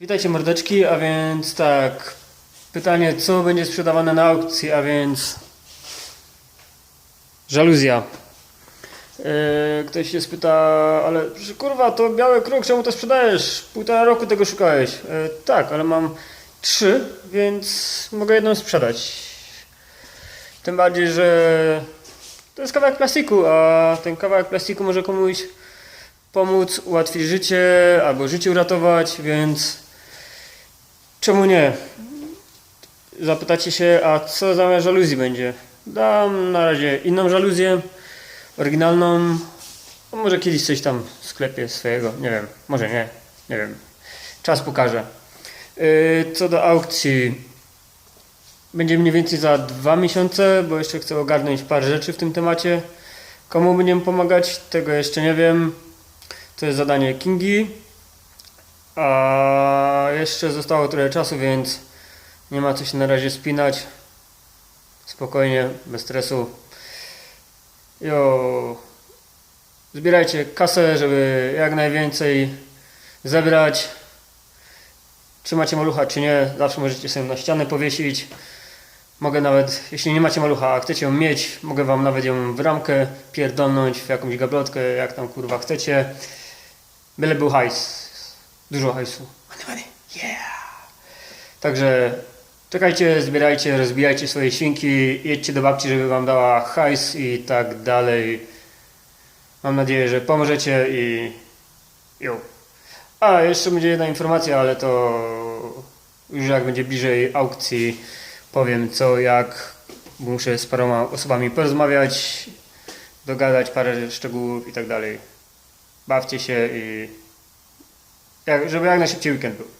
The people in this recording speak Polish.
Witajcie mordeczki, a więc tak, pytanie co będzie sprzedawane na aukcji, a więc żaluzja. Yy, ktoś się spyta, ale kurwa to biały kruk, czemu to sprzedajesz? Półtora roku tego szukałeś. Yy, tak, ale mam trzy, więc mogę jedną sprzedać. Tym bardziej, że to jest kawałek plastiku, a ten kawałek plastiku może komuś pomóc, ułatwić życie albo życie uratować, więc czemu nie? Zapytacie się, a co zamiast żaluzji będzie? Dam na razie inną żaluzję, oryginalną. No może kiedyś coś tam w sklepie swojego, nie wiem, może nie, nie wiem. Czas pokaże. Yy, Co do aukcji, będzie mniej więcej za dwa miesiące, bo jeszcze chcę ogarnąć parę rzeczy w tym temacie. Komu będziemy pomagać, tego jeszcze nie wiem. To jest zadanie Kingi. A jeszcze zostało trochę czasu, więc nie ma co się na razie spinać. Spokojnie, bez stresu. Jo. Zbierajcie kasę, żeby jak najwięcej zebrać. Czy macie malucha, czy nie, zawsze możecie sobie na ścianę powiesić. Mogę nawet, jeśli nie macie malucha, a chcecie ją mieć, mogę wam nawet ją w ramkę pierdolnąć, w jakąś gablotkę, jak tam kurwa chcecie. Byle był hajs. Dużo hajsu. Money, money. Yeah. Także czekajcie, zbierajcie, rozbijajcie swoje świnki, jedźcie do babci, żeby wam dała hajs i tak dalej. Mam nadzieję, że pomożecie i... Jo. A, jeszcze będzie jedna informacja, ale to już jak będzie bliżej aukcji powiem co, jak muszę z paroma osobami porozmawiać, dogadać parę szczegółów i tak dalej bawcie się i jak, żeby jak najszybciej weekend był.